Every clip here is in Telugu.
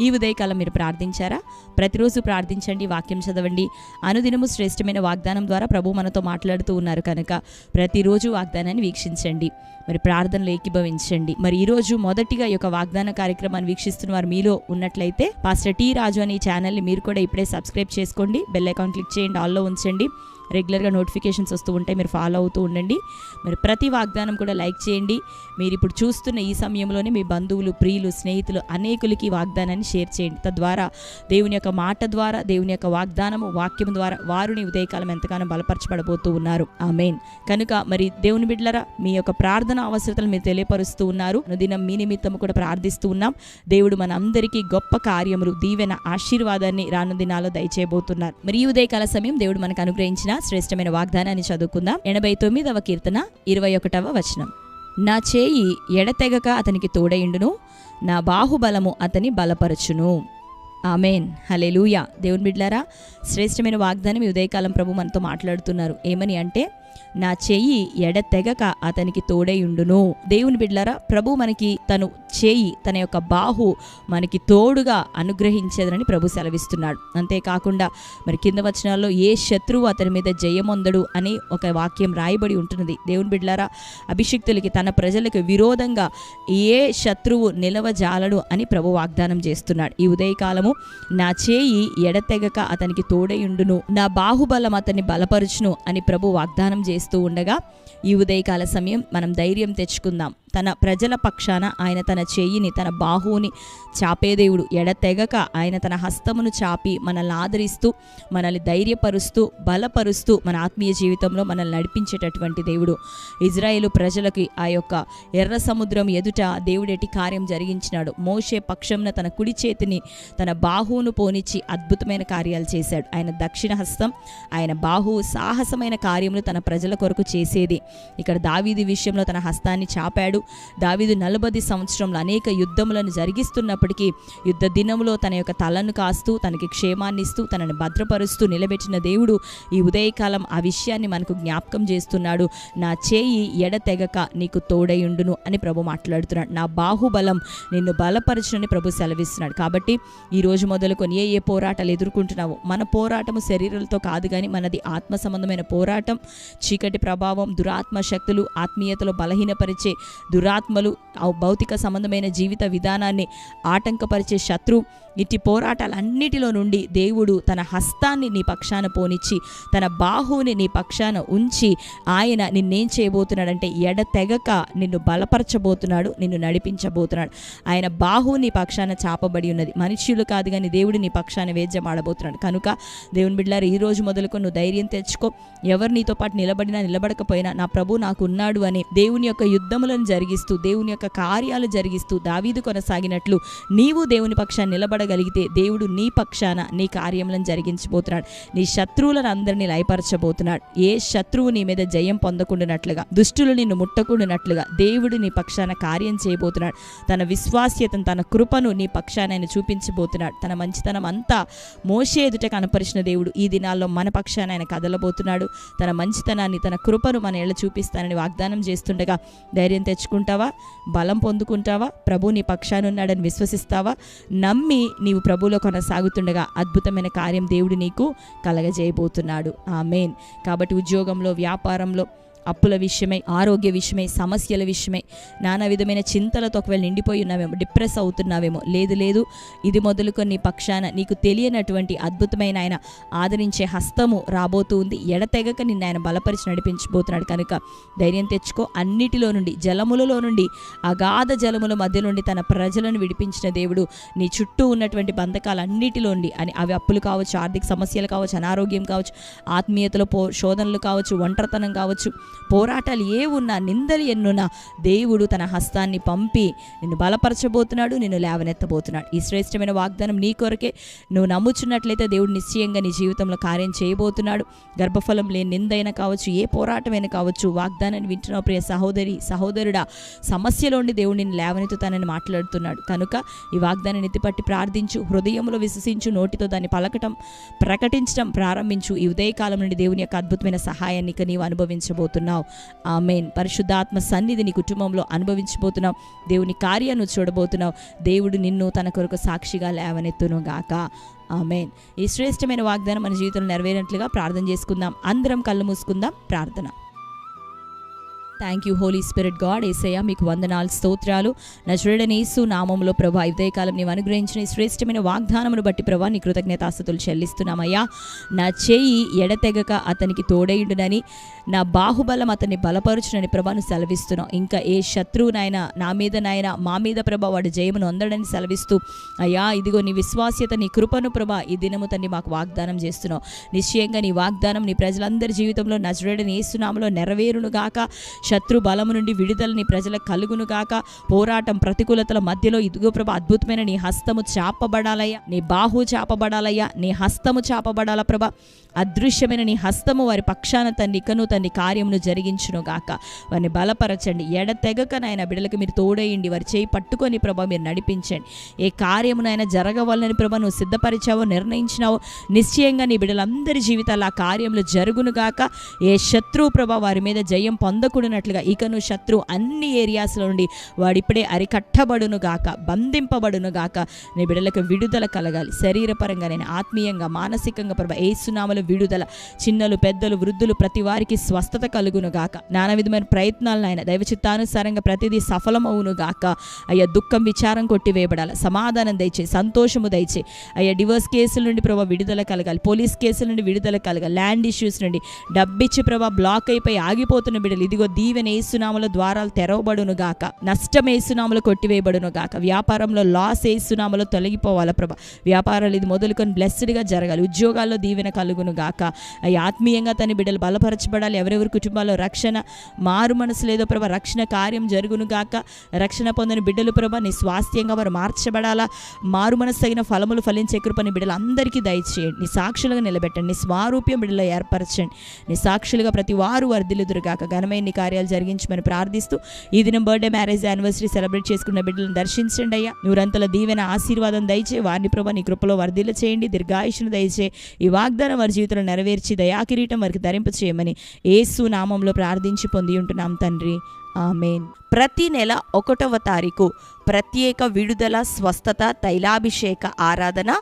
ఈ ఉదయకాలం మీరు ప్రార్థించారా? ప్రతిరోజు ప్రార్థించండి వాక్యం చదవండి. అనుదినము శ్రేష్టమైన వాగ్దానం ద్వారా ప్రభు మనతో మాట్లాడుతూ ఉన్నారు కనుక ప్రతిరోజు వాగ్దానాన్ని వీక్షించండి. మరి ప్రార్థనలు ఏకీభవించండి. మరి ఈరోజు మొదటిగా ఈ యొక్క వాగ్దాన కార్యక్రమాన్ని వీక్షిస్తున్న వారు మీలో ఉన్నట్లయితే పాస్టర్ టీ రాజు అనే ఛానల్ని మీరు కూడా ఇప్పుడే సబ్స్క్రైబ్ చేసుకోండి. బెల్ అకౌంట్ క్లిక్ చేయండి ఆల్లో ఉంచండి. రెగ్యులర్గా నోటిఫికేషన్స్ వస్తూ ఉంటాయి. మీరు ఫాలో అవుతూ ఉండండి. మరి ప్రతి వాగ్దానం కూడా లైక్ చేయండి. మీరు ఇప్పుడు చూస్తున్న ఈ సమయంలోనే మీ బంధువులు ప్రియులు స్నేహితులు అనేకులకి వాగ్దానాన్ని షేర్ చేయండి. తద్వారా దేవుని యొక్క మాట ద్వారా దేవుని యొక్క వాగ్దానము వాక్యం ద్వారా వారిని ఉదయకాలం ఎంతగానో బలపరచబడబోతూ ఉన్నారు. ఆ మెయిన్ కనుక మరి దేవుని బిడ్డలరా మీ యొక్క ప్రార్థన అవసరతలు మీరు తెలియపరుస్తూ ఉన్నారు. అనుదినం మీ నిమిత్తం కూడా ప్రార్థిస్తూ ఉన్నాం. దేవుడు మన అందరికీ గొప్ప కార్యములు దీవెన ఆశీర్వాదాన్ని రాను దినాల్లో దయచేయబోతున్నారు. మరి ఈ ఉదయకాల సమయం దేవుడు మనకు అనుగ్రహించిన శ్రేష్టమైన వాగ్దానాన్ని చదువుకుందాం. ఎనభై తొమ్మిదవ కీర్తన ఇరవై ఒకటవ వచనం. నా చేయి ఎడతెగక అతనికి తోడయిండును నా బాహుబలము అతని బలపరచును. ఆమెన్. హలెలూయా దేవుని బిడ్లారా శ్రేష్టమైన వాగ్దానం ఈ ఉదయకాలం ప్రభు మనతో మాట్లాడుతున్నారు. ఏమని అంటే నా చెయ్యి ఎడతెగక అతనికి తోడైయుండును దేవుని బిడ్లారా ప్రభు మనకి తను చేయి తన యొక్క బాహు మనకి తోడుగా అనుగ్రహించేదని ప్రభు సెలవిస్తున్నాడు. అంతేకాకుండా మరి కింద వచనాల్లో ఏ శత్రువు అతని మీద జయమొందడు అని ఒక వాక్యం రాయబడి ఉంటున్నది. దేవుని బిడ్లారా అభిషిక్తులకి తన ప్రజలకు విరోధంగా ఏ శత్రువు నిలవజాలడు అని ప్రభు వాగ్దానం చేస్తున్నాడు. ఈ ఉదయకాలము నా చేయి ఎడతెగక అతనికి తోడయుండును నా బాహుబలం అతన్ని బలపరుచును అని ప్రభు వాగ్దానం చేస్తూ ఉండగా ఈ ఉదయకాల సమయం మనం ధైర్యం తెచ్చుకుందాం. తన ప్రజల పక్షాన ఆయన తన చెయ్యిని తన బాహువుని చాపే దేవుడు. ఎడతెగక ఆయన తన హస్తమును చాపి మనల్ని ఆదరిస్తూ మనల్ని ధైర్యపరుస్తూ బలపరుస్తూ మన ఆత్మీయ జీవితంలో మనల్ని నడిపించేటటువంటి దేవుడు. ఇజ్రాయేలు ప్రజలకి ఆ యొక్క ఎర్ర సముద్రం ఎదుట దేవుడెటి కార్యం జరిగించినాడు. మోషే పక్షంన తన కుడి చేతిని తన బాహువును పోనిచ్చి అద్భుతమైన కార్యాలు చేశాడు. ఆయన దక్షిణ హస్తం ఆయన బాహువు సాహసమైన కార్యములు తన ప్రజల కొరకు చేసేది. ఇక్కడ దావీది విషయంలో తన హస్తాన్ని చాపాడు. దావీదు నలభై సంవత్సరంలో అనేక యుద్ధములను జరిగిస్తున్నప్పటికీ యుద్ధ దినములో తన యొక్క తలను కాస్తూ తనకి క్షేమాన్ని ఇస్తూ తనని భద్రపరుస్తూ నిలబెట్టిన దేవుడు ఈ ఉదయకాలం ఆ విషయాన్ని మనకు జ్ఞాపకం చేస్తున్నాడు. నా చేయి ఎడతెగక నీకు తోడయుండును అని ప్రభు మాట్లాడుతున్నాడు. నా బాహుబలం నిన్ను బలపరచునని ప్రభు సెలవిస్తున్నాడు. కాబట్టి ఈ రోజు మొదలుకొని ఏ ఏ పోరాటాలు ఎదుర్కొంటున్నావో మన పోరాటము శరీరాలతో కాదు కానీ మనది ఆత్మ సంబంధమైన పోరాటం చీకటి ప్రభావం దురాత్మ శక్తులు ఆత్మీయతలో బలహీనపరిచే దురాత్మలు భౌతిక సంబంధమైన జీవిత విధానాన్ని ఆటంకపరిచే శత్రు. ఇట్టి పోరాటాలన్నిటిలో నుండి దేవుడు తన హస్తాన్ని నీ పక్షాన పోనిచ్చి తన బాహువుని నీ పక్షాన ఉంచి ఆయన నిన్నేం చేయబోతున్నాడంటే ఎడతెగక నిన్ను బలపరచబోతున్నాడు నిన్ను నడిపించబోతున్నాడు. ఆయన బాహువు నీ పక్షాన చాపబడి ఉన్నది. మనుష్యులు కాదు కానీ దేవుడు నీ పక్షాన వేద్యమాడబోతున్నాడు. కనుక దేవుని బిడ్డారు ఈ రోజు మొదలుకొని నువ్వు ధైర్యం తెచ్చుకో. ఎవరు నీతో పాటు నిలబడినా నిలబడకపోయినా నా ప్రభు నాకు ఉన్నాడు అని దేవుని యొక్క యుద్ధములను జరిగిస్తూ దేవుని యొక్క కార్యాలు జరిగిస్తూ దావీదు కొనసాగినట్లు నీవు దేవుని పక్షాన్ని నిలబడగలిగితే దేవుడు నీ పక్షాన నీ కార్యములను జరిగించబోతున్నాడు. నీ శత్రువులను అందరినీ లయపరచబోతున్నాడు. ఏ శత్రువు నీ మీద జయం పొందకుండానట్లుగా దుష్టులు నిన్ను ముట్టకుండానట్లుగా దేవుడు నీ పక్షాన కార్యం చేయబోతున్నాడు. తన విశ్వాస్యతను తన కృపను నీ పక్షాన ఆయన చూపించబోతున్నాడు. తన మంచితనం అంతా మోసే ఎదుట కనపరిచిన దేవుడు ఈ దినాల్లో మన పక్షాన ఆయన కదలబోతున్నాడు. తన మంచితనాన్ని తన కృపను మన ఏళ్ళ చూపిస్తానని వాగ్దానం చేస్తుండగా ధైర్యం తెచ్చుకుంటావా బలం పొందుకుంటావా? ప్రభు నీ పక్షానున్నాడని విశ్వసిస్తావా? నమ్మి నీవు ప్రభులో కొనసాగుతుండగా అద్భుతమైన కార్యం దేవుడు నీకు కలగజేయబోతున్నాడు. ఆ మెయిన్ కాబట్టి ఉద్యోగంలో వ్యాపారంలో అప్పుల విషయమై ఆరోగ్య విషయమై సమస్యల విషయమై నానా విధమైన చింతలతో ఒకవేళ నిండిపోయి ఉన్నావేమో డిప్రెస్ అవుతున్నావేమో లేదు లేదు ఇది మొదలుకొని నీ పక్షాన నీకు తెలియనటువంటి అద్భుతమైన ఆయన ఆదరించే హస్తము రాబోతూ ఉంది. ఎడతెగక నిన్ను ఆయన బలపరిచి నడిపించబోతున్నాడు. కనుక ధైర్యం తెచ్చుకో. అన్నిటిలో నుండి జలములలో నుండి అగాధ జలముల మధ్య నుండి తన ప్రజలను విడిపించిన దేవుడు నీ చుట్టూ ఉన్నటువంటి బంధకాలన్నిటిలో నుండి అని అవి అప్పులు కావచ్చు ఆర్థిక సమస్యలు కావచ్చు అనారోగ్యం కావచ్చు ఆత్మీయతలో పో శోధనలు కావచ్చు ఒంటరితనం కావచ్చు పోరాటాలు ఏ ఉన్నా నిందలు ఎన్నున్నా దేవుడు తన హస్తాన్ని పంపి నిన్ను బలపరచబోతున్నాడు నిన్ను లేవనెత్తబోతున్నాడు. ఈ శ్రేష్టమైన వాగ్దానం నీ కొరకే. నువ్వు నమ్ముచున్నట్లయితే దేవుడు నిశ్చయంగా నీ జీవితంలో కార్యం చేయబోతున్నాడు. గర్భఫలం లేని నిందైనా కావచ్చు ఏ పోరాటమైనా కావచ్చు వాగ్దానాన్ని వింటున్న ప్రియ సహోదరి సహోదరుడా. సమస్యలోండి దేవుడు నిన్ను లేవనెత్తుతానని మాట్లాడుతున్నాడు. కనుక ఈ వాగ్దానాన్ని ఎత్తిపట్టి ప్రార్థించు హృదయంలో విశ్వసించు నోటితో దాన్ని పలకటం ప్రకటించడం ప్రారంభించు. ఈ ఉదయకాలం నుండి దేవుని యొక్క అద్భుతమైన సహాయాన్ని ఇక నీవు అనుభవించబోతున్నావు. ఆమెన్. పరిశుద్ధాత్మ సన్నిధి నీ కుటుంబంలో అనుభవించబోతున్నావు. దేవుని కార్యాన్ని చూడబోతున్నావు. దేవుడు నిన్ను తన కొరకు సాక్షిగా లేవనెత్తును గాక. ఆమెన్. ఈ శ్రేష్టమైన వాగ్దానం మన జీవితంలో నెరవేరినట్లుగా ప్రార్థన చేసుకుందాం. అందరం కళ్ళు మూసుకుందాం. ప్రార్థన. Thank you holy spirit god Yesayya మీకు వందనాలు స్తోత్రాలు. నజరుడని యేసు నామంలో ప్రభా కాలం నీవు అనుగ్రహించిన శ్రేష్టమైన వాగ్దానమును బట్టి ప్రభా నీ కృతజ్ఞతాస్తుతులు చెల్లిస్తున్నామయ్యా. నా చేయి ఎడతెగక అతనికి తోడేయుడునని నా బాహుబలం అతన్ని బలపరుచునని ప్రభాను సెలవిస్తున్నాం ఇంకా ఏ శత్రువునైనా నా మీద నాయన మా మీద ప్రభా వాడు జయమును అందడని సెలవిస్తూ అయ్యా ఇదిగో నీ విశ్వాస్యత నీ కృపను ప్రభా ఈ దినము తండ్రి మాకు వాగ్దానం చేస్తున్నావు. నిశ్చయంగా నీ వాగ్దానం నీ ప్రజలందరి జీవితంలో నజరుడని ఏసునామలో నెరవేరును గాక. శత్రు బలము నుండి విడుదలని ప్రజలకు కలుగును గాక. పోరాటం ప్రతికూలతల మధ్యలో ఇదిగో ప్రభా అద్భుతమైన నీ హస్తము చాపబడాలయ్యా. నీ బాహు చాపబడాలయ్యా. నీ హస్తము చాపబడాల ప్రభ. అదృశ్యమైన నీ హస్తము వారి పక్షాన తండ్రి ఇకను తన్ని కార్యమును జరిగించును గాక. వారిని బలపరచండి. ఎడతెగక నాయన బిడ్డలకు మీరు తోడేయండి. వారి చేయి పట్టుకొని ప్రభ మీరు నడిపించండి. ఏ కార్యమునైనా జరగవాలని ప్రభ నువ్వు సిద్ధపరిచావో నిర్ణయించినావో నిశ్చయంగా నీ బిడ్డలందరి జీవితాలు ఆ కార్యములు జరుగునుగాక ఏ శత్రువు ప్రభ వారి మీద జయం పొందకూడనట్లుగా ఇకను శత్రువు అన్ని ఏరియాస్లో నుండి వాడిప్పుడే అరికట్టబడును గాక బంధింపబడును గాక నీ బిడ్డలకు విడుదల కలగాలి. శరీరపరంగా నేను ఆత్మీయంగా మానసికంగా ప్రభా ఏసునామలు విడుదల చిన్నలు పెద్దలు వృద్ధులు ప్రతి వారికి స్వస్థత కలుగును గాక. నానా విధమైన ప్రయత్నాలను ఆయన దైవ చిత్తానుసారంగా ప్రతిదీ సఫలమవును గాక. అయ్యా దుఃఖం విచారం కొట్టివేయబడాలి సమాధానం దయచే సంతోషము దయచే. అయ్యా డివోర్స్ కేసుల నుండి ప్రభా విడుదల కలగాలి. పోలీస్ కేసుల నుండి విడుదల కలగాలి. ల్యాండ్ ఇష్యూస్ నుండి డబ్బిచ్చి ప్రభా బ్లాక్ అయిపోయి ఆగిపోతున్న బిడ్డలు ఇదిగో దీ ఏసునామల ద్వారాలు తెరవబడును గాక. నష్టమేసునాములు కొట్టివేయబడును గాక. వ్యాపారంలో లాస్ ఏసునామలో తొలగిపోవాలి ప్రభా. వ్యాపారాలు ఇది మొదలుకొని బ్లెస్డ్గా జరగాలి. ఉద్యోగాల్లో దీవెన కలుగును గాక. అవి ఆత్మీయంగా తన బిడ్డలు బలపరచబడాలి. ఎవరెవరి కుటుంబాల్లో రక్షణ మారు మనసు లేదో ప్రభా. రక్షణ కార్యం జరుగును గాక. రక్షణ పొందని బిడ్డలు ప్రభా నీ స్వాస్థ్యంగా వారు మార్చబడాలా. మారు మనసు తగిన ఫలములు ఫలించే కృపని బిడ్డలు అందరికీ దయచేయండి. నీ సాక్షులుగా నిలబెట్టండి. నీ స్వారూప్యం బిడ్డలో ఏర్పరచండి. నీ సాక్షులుగా ప్రతి వారు వర్ధిల్లుదురుగాక ఘనమైన నీ కార్యాలు జరిగించమని ప్రార్థిస్తూ ఈ దినం బర్త్డే మ్యారేజ్ యానివర్సరీ సెలబ్రేట్ చేసుకున్న బిడ్డలను దర్శించండి అయ్యా. నూరంతల దీవెన ఆశీర్వాదం దయచే వారిని ప్రభా నీ కృపలో వర్ధిల్ల చేయండి దీర్ఘాయుషును దయచే ఈ వాగ్దానం వారి జీవితంలో నెరవేర్చి దయాకిరీటం వారికి ధరింప చేయమని ఏసు నామంలో ప్రార్థించి పొంది ఉంటున్నాం తండ్రి. ఆమెన్. ప్రతి నెల ఒకటవ తారీఖు ప్రత్యేక విడుదల స్వస్థత తైలాభిషేక ఆరాధన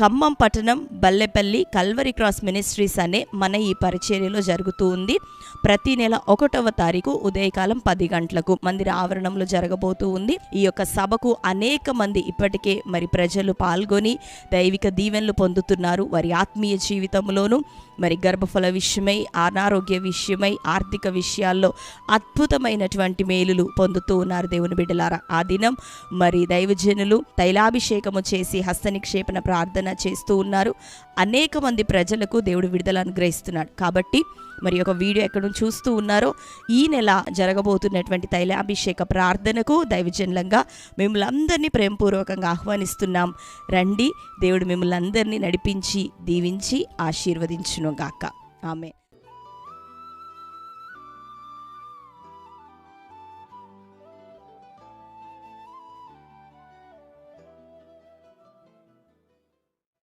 ఖమ్మం పట్టణం బల్లెపల్లి కల్వరి క్రాస్ మినిస్ట్రీస్ అనే మన ఈ పరిచర్యలో జరుగుతూ ఉంది. ప్రతి నెల ఒకటవ తారీఖు ఉదయకాలం పది గంటలకు మందిర ఆవరణంలో జరగబోతూ ఉంది. ఈ యొక్క సభకు అనేక మంది ఇప్పటికే మరి ప్రజలు పాల్గొని దైవిక దీవెనలు పొందుతున్నారు. వారి ఆత్మీయ జీవితంలోనూ మరి గర్భఫల విషయమై అనారోగ్య విషయమై ఆర్థిక విషయాల్లో అద్భుతమైనటువంటి మేలులు పొందుతూ ఉన్నారు దేవుని బిడ్డలారా. ఆ దినం మరి దైవజనులు తైలాభిషేకము చేసి హస్తనిక్షేపణ ప్రార్థన చేస్తూ ఉన్నారు. అనేక మంది ప్రజలకు దేవుడు విడుదల అనుగ్రహిస్తున్నాడు. కాబట్టి మరి ఒక వీడియో ఎక్కడ చూస్తూ ఉన్నారో ఈ నెల జరగబోతున్నటువంటి తైలాభిషేక ప్రార్థనకు దైవజనులంగా మిమ్మల్ని అందరినీ ప్రేమపూర్వకంగా ఆహ్వానిస్తున్నాం. రండి దేవుడు మిమ్మల్ని అందరినీ నడిపించి దీవించి ఆశీర్వదించును గాక ఆమె